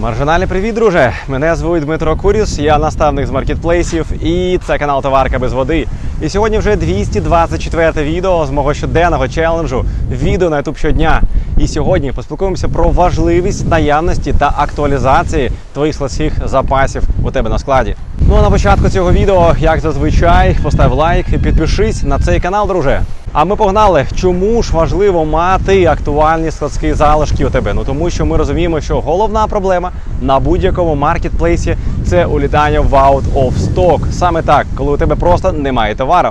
Маржинальний привіт, друже! Мене звуть Дмитро Куріс, я наставник з маркетплейсів і це канал Товарка без води. І сьогодні вже 224 відео з мого щоденного челенджу відео на YouTube щодня. І сьогодні поспілкуємося про важливість наявності та актуалізації твоїх складських запасів у тебе на складі. Ну а на початку цього відео, як зазвичай, постав лайк і підпишись на цей канал, друже. А ми погнали. Чому ж важливо мати актуальні складські залишки у тебе? Ну тому що ми розуміємо, що головна проблема на будь-якому маркетплейсі це улітання в out of stock. Саме так, коли у тебе просто немає товару.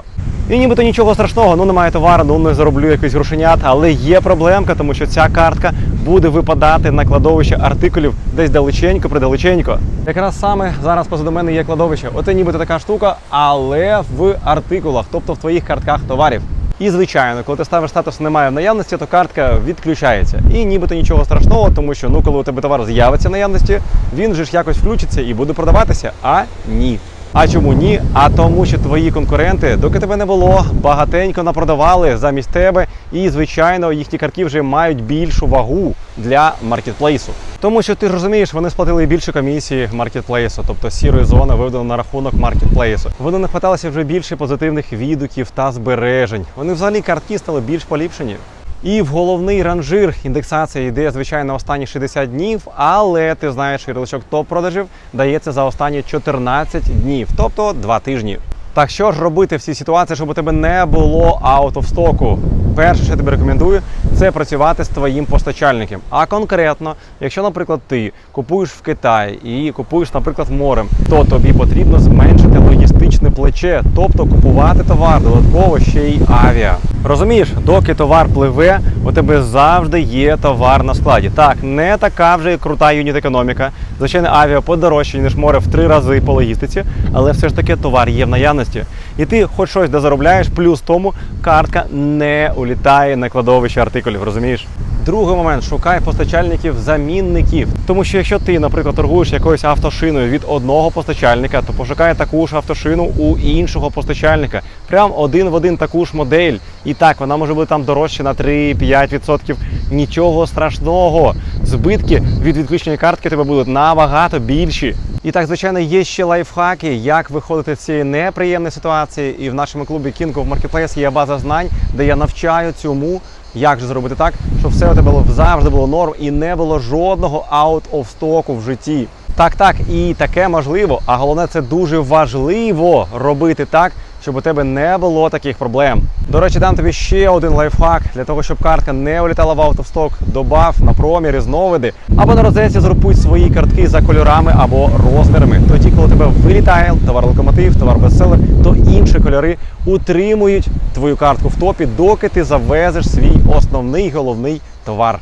І нібито нічого страшного, ну немає товару, ну не зароблю якийсь грошенят, але є проблемка, тому що ця картка буде випадати на кладовище артикулів десь далеченько, придалеченько. Якраз саме зараз позаду мене є кладовище. Оце нібито така штука, але в артикулах, тобто в твоїх картках товарів. І звичайно, коли ти ставиш статус немає в наявності, то картка відключається. І нібито нічого страшного, тому що ну коли у тебе товар з'явиться в наявності, він же ж якось включиться і буде продаватися. А ні. А чому ні? А тому, що твої конкуренти, доки тебе не було, багатенько напродавали замість тебе, і звичайно їхні картки вже мають більшу вагу для маркетплейсу. Тому що ти ж розумієш, вони сплатили більше комісії маркетплейсу, тобто сірої зони виведено на рахунок маркетплейсу. Вони нахваталися вже більше позитивних відгуків та збережень. Вони взагалі картки стали більш поліпшені. І в головний ранжир індексація йде, звичайно, останні 60 днів, але ти знаєш, ярличок топ-продажів дається за останні 14 днів, тобто 2 тижні. Так що ж робити в цій ситуації, щоб у тебе не було out of стоку? Перше, що я тобі рекомендую, це працювати з твоїм постачальником. А конкретно, якщо, наприклад, ти купуєш в Китаї і купуєш, наприклад, морем, то тобі потрібно зменшити логістичне плече, тобто купувати товар додатково ще й авіа. Розумієш, доки товар пливе, у тебе завжди є товар на складі. Так, не така вже і крута юніт економіка. Звичайно, авіа подорожче, ніж море в три рази по логістиці, але все ж таки товар є в наявності. І ти хоч щось де заробляєш, плюс тому картка не улітає на кладовище артикулів, розумієш? Другий момент шукай постачальників замінників. Тому що якщо ти, наприклад, торгуєш якоюсь автошиною від одного постачальника, то пошукай таку ж автошину у іншого постачальника. Прям один в один таку ж модель. І так, вона може бути там дорожче на 3-5%. Нічого страшного. Збитки від відключення картки тебе будуть набагато більші. І так, звичайно, є ще лайфхаки, як виходити з цієї неприємної ситуації. І в нашому клубі King of Marketplace є база знань, де я навчаю цьому. Як же зробити так, щоб все у тебе завжди було норм і не було жодного out of стоку в житті? Так, так, і таке можливо. А головне, це дуже важливо робити так, щоб у тебе не було таких проблем. До речі, дам тобі ще один лайфхак для того, щоб картка не улітала в stock. Добав на промі різновиди або на розетці згрупуй свої картки за кольорами або розмірами. Тоді, коли тебе вилітає товар локомотив, товар бестселер, то інші кольори утримують твою картку в топі, доки ти завезеш свій основний головний товар.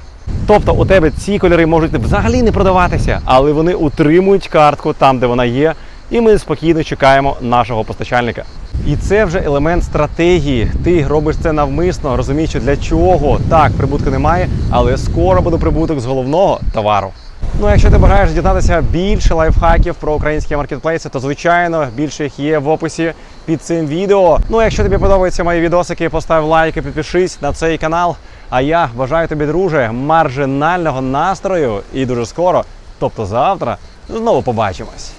Тобто у тебе ці кольори можуть взагалі не продаватися, але вони утримують картку там, де вона є, і ми спокійно чекаємо нашого постачальника. І це вже елемент стратегії. Ти робиш це навмисно, розуміючи для чого. Так, прибутку немає, але скоро буде прибуток з головного товару. Ну, а якщо ти бажаєш дізнатися більше лайфхаків про українські маркетплейси, то звичайно більше їх є в описі під цим відео. Ну, а якщо тобі подобаються мої відосики, постав лайк і підпишись на цей канал. А я бажаю тобі, друже, маржинального настрою і дуже скоро, тобто завтра, знову побачимось.